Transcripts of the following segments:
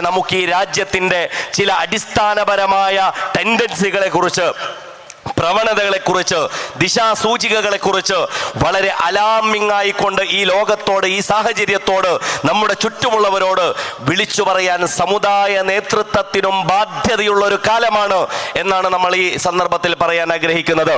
നമുക്ക് ഈ രാജ്യത്തിന്റെ ചില അടിസ്ഥാനപരമായ ടെൻഡൻസികളെ കുറിച്ച് പ്രവണതകളെക്കുറിച്ച് ദിശാസൂചികകളെക്കുറിച്ച് വളരെ അലാമിംഗ് ആയിക്കൊണ്ട് ഈ ലോകത്തോട് ഈ സാഹചര്യത്തോട് നമ്മുടെ ചുറ്റുമുള്ളവരോട് വിളിച്ചു പറയാൻ സമുദായ നേതൃത്വത്തിനും ബാധ്യതയുള്ള ഒരു കാലമാണ് എന്നാണ് നമ്മൾ ഈ സന്ദർഭത്തിൽ പറയാൻ ആഗ്രഹിക്കുന്നത്.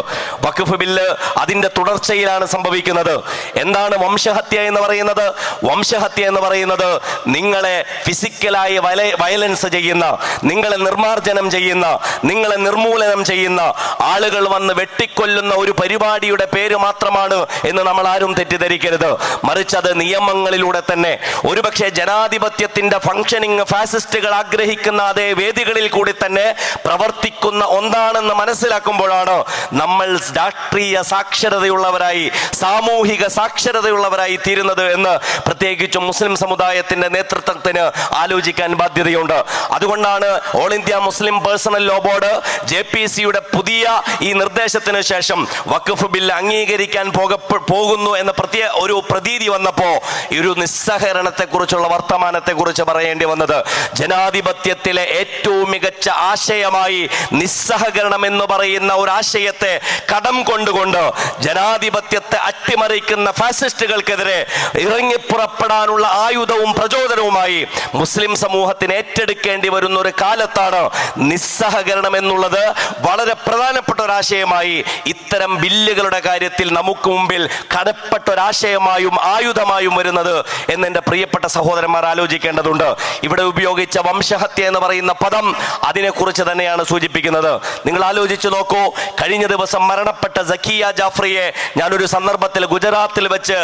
വഖഫ് ബില്ല് അതിന്റെ തുടർച്ചയിലാണ് സംഭവിക്കുന്നത്. എന്താണ് വംശഹത്യ എന്ന് പറയുന്നത്? വംശഹത്യ എന്ന് പറയുന്നത് നിങ്ങളെ ഫിസിക്കലായി വയലൻസ് ചെയ്യുന്ന നിങ്ങളെ നിർമാർജനം ചെയ്യുന്ന നിങ്ങളെ നിർമൂലനം ചെയ്യുന്ന ആളുകൾ വന്ന് വെട്ടിക്കൊല്ലുന്ന ഒരു പരിപാടിയുടെ പേര് മാത്രമാണ് എന്ന് നമ്മൾ ആരും തെറ്റിദ്ധരിക്കരുത്. മറിച്ച് അത് നിയമങ്ങളിലൂടെ തന്നെ. ഒരുപക്ഷെ ജനാധിപത്യത്തിന്റെ ഫംഗ്ഷനിങ് ഫാസിസ്റ്റുകൾ ആഗ്രഹിക്കുന്ന അതേ വേദികളിൽ കൂടി തന്നെ പ്രവർത്തിക്കുന്ന ഒന്നാണെന്ന് മനസ്സിലാക്കുമ്പോഴാണ് നമ്മൾ രാഷ്ട്രീയ സാക്ഷരതയുള്ളവരായി സാമൂഹിക സാക്ഷരതയുള്ളവരായി തീരുന്നത് എന്ന് പ്രത്യേകിച്ചും മുസ്ലിം സമുദായത്തിന്റെ നേതൃത്വത്തിന് ആലോചിക്കാൻ ബാധ്യതയുണ്ട്. അതുകൊണ്ടാണ് all India Muslim personal law board J P സിയുടെ പുതിയ ഈ നിർദ്ദേശത്തിന് ശേഷം വഖഫ് ബില്ല് അംഗീകരിക്കാൻ പോക പോകുന്നു എന്ന പ്രത്യേക ഒരു പ്രതീതി വന്നപ്പോ ഈ ഒരു നിസ്സഹകരണത്തെ കുറിച്ചുള്ള വർത്തമാനത്തെ കുറിച്ച് പറയേണ്ടി വന്നത്. ജനാധിപത്യത്തിലെ ഏറ്റവും മികച്ച ആശയമായി നിസ്സഹകരണം എന്ന് പറയുന്ന ഒരു ആശയത്തെ കടം കൊണ്ടുകൊണ്ട് ജനാധിപത്യത്തെ അട്ടിമറിക്കുന്ന ഫാസിസ്റ്റുകൾക്കെതിരെ ഇറങ്ങിപ്പുറപ്പെടാനുള്ള ആയുധവും പ്രചോദനവുമായി മുസ്ലിം സമൂഹത്തിന് ഏറ്റെടുക്കേണ്ടി വരുന്ന ഒരു കാലത്താണ് നിസ്സഹകരണം എന്നുള്ളത് വളരെ പ്രധാനപ്പെട്ട ഒരാശയമായി ഇത്തരം ബില്ലുകളുടെ കാര്യത്തിൽ നമുക്ക് മുമ്പിൽ കടപ്പെട്ട ഒരാശയമായും ആയുധമായും വരുന്നത് എന്നെ പ്രിയപ്പെട്ട സഹോദരന്മാർ ആലോചിക്കേണ്ടതുണ്ട്. ഇവിടെ ഉപയോഗിച്ച വംശഹത്യ എന്ന് പറയുന്ന പദം അതിനെക്കുറിച്ച് തന്നെയാണ് സൂചിപ്പിക്കുന്നത്. നിങ്ങൾ ആലോചിച്ചു നോക്കൂ കഴിഞ്ഞ ദിവസം മരണപ്പെട്ട സക്കിയ ജാഫ്രിയെ ഞാനൊരു സന്ദർഭത്തിൽ ഗുജറാത്തിൽ വെച്ച്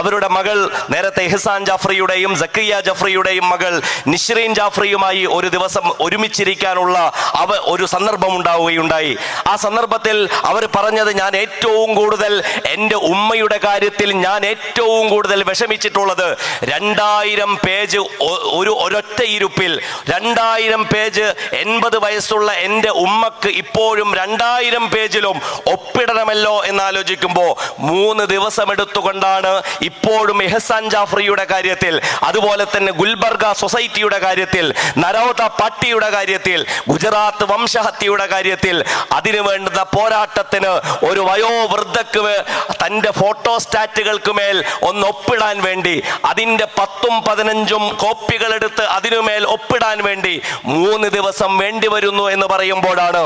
അവരുടെ മകൾ നേരത്തെ എഹ്സാൻ ജാഫ്രിയുടെയും സക്കിയ ജാഫ്രിയുടെയും മകൾ നിഷ്രീൻ ജാഫ്രിയുമായി ഒരു ദിവസം ഒരുമിച്ചിരിക്കാനുള്ള അവ ഒരു സന്ദർഭം ഉണ്ടാവുകയുണ്ടായി. ആ സന്ദർഭത്തിൽ അവർ പറഞ്ഞത് ഞാൻ ഏറ്റവും കൂടുതൽ എന്റെ ഉമ്മയുടെ കാര്യത്തിൽ ഞാൻ ഏറ്റവും കൂടുതൽ വിഷമിച്ചിട്ടുള്ളത് രണ്ടായിരം പേജ് ഒരു ഒരൊറ്റ ഇരുപ്പിൽ രണ്ടായിരം പേജ് എൺപത് വയസ്സുള്ള എന്റെ ഉമ്മക്ക് ഇപ്പോഴും രണ്ടായിരം പേജിലും ഒപ്പിടണമല്ലോ എന്ന് ആലോചിക്കുമ്പോൾ മൂന്ന് ദിവസം എടുത്തുകൊണ്ടാണ് ഇപ്പോഴും എഹസാൻ ജാഫ്രിയുടെ കാര്യത്തിൽ അതുപോലെ തന്നെ ഗുൽബർഗ സൊസൈറ്റിയുടെ കാര്യത്തിൽ നരോദ പട്ടിയുടെ കാര്യത്തിൽ ഗുജറാത്ത് വംശഹത്യയുടെ കാര്യത്തിൽ അതിനു വേണ്ടുന്ന പോരാട്ടത്തിന് ഒരു വയോവൃദ്ധക്ക് തന്റെ ഫോട്ടോ ഫോട്ടോസ്റ്റാറ്റുകൾക്ക് മേൽ ഒന്ന് ഒപ്പിടാൻ വേണ്ടി അതിന്റെ പത്തും പതിനഞ്ചും കോപ്പികൾ എടുത്ത് അതിനുമേൽ ഒപ്പിടാൻ വേണ്ടി മൂന്ന് ദിവസം വേണ്ടി വരുന്നു എന്ന് പറയുമ്പോഴാണ്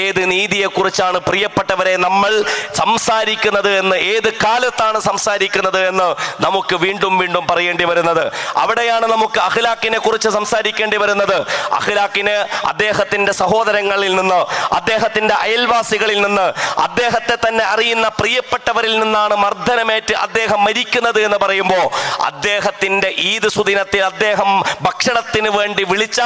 ഏത് നീതിയെക്കുറിച്ചാണ് പ്രിയപ്പെട്ടവരെ നമ്മൾ സംസാരിക്കുന്നത് എന്ന് ഏത് കാലത്താണ് സംസാരിക്കുന്നത് എന്ന് നമുക്ക് വീണ്ടും വീണ്ടും പറയേണ്ടി വരുന്നത്. അവിടെയാണ് നമുക്ക് അഖ്ലാഖിനെ കുറിച്ച് സംസാരിക്കേണ്ടി വരുന്നത്. അഖ്ലാഖിന് അദ്ദേഹത്തിന്റെ സഹോദരങ്ങളിൽ നിന്ന് അദ്ദേഹത്തിന്റെ അയൽവാസികളിൽ നിന്ന് അദ്ദേഹത്തെ തന്നെ അറിയുന്ന പ്രിയപ്പെട്ടവരിൽ നിന്നാണ് മർദ്ദനമേറ്റ് അദ്ദേഹം മരിക്കുന്നത് എന്ന് പറയുമ്പോൾ അദ്ദേഹത്തിന്റെ ഈദ് സുദിനത്തിൽ അദ്ദേഹം ഭക്ഷണത്തിന് വേണ്ടി വിളിച്ച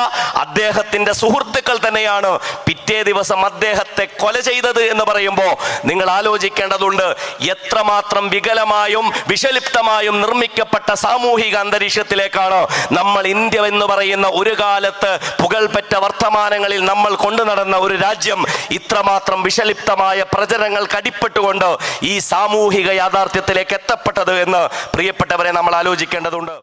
അദ്ദേഹത്തിന്റെ സുഹൃത്തുക്കൾ തന്നെയാണ് പിറ്റേ ദിവസം അദ്ദേഹത്തെ കൊല ചെയ്തത് എന്ന് പറയുമ്പോൾ നിങ്ങൾ ആലോചിക്കേണ്ടതുണ്ട് എത്രമാത്രം വികലമായും വിഷലിപ്തമായും നിർമ്മിക്കപ്പെട്ട സാമൂഹിക അന്തരീക്ഷത്തിലേക്കാണ് നമ്മൾ ഇന്ത്യ എന്ന് പറയുന്ന ഒരു കാലത്ത് പുകൾപെറ്റ വർത്തമാനങ്ങളിൽ നമ്മൾ കൊണ്ടു നടന്ന ഒരു രാജ്യം ഇത്രമാത്രം വിഷലിപ്തമായ പ്രചരണങ്ങൾക്ക് അടിപ്പെട്ടുകൊണ്ട് ഈ സാമൂഹിക യാഥാർത്ഥ്യത്തിലേക്ക് എത്തപ്പെട്ടത് എന്ന് പ്രിയപ്പെട്ടവരെ നമ്മൾ ആലോചിക്കേണ്ടതുണ്ട്.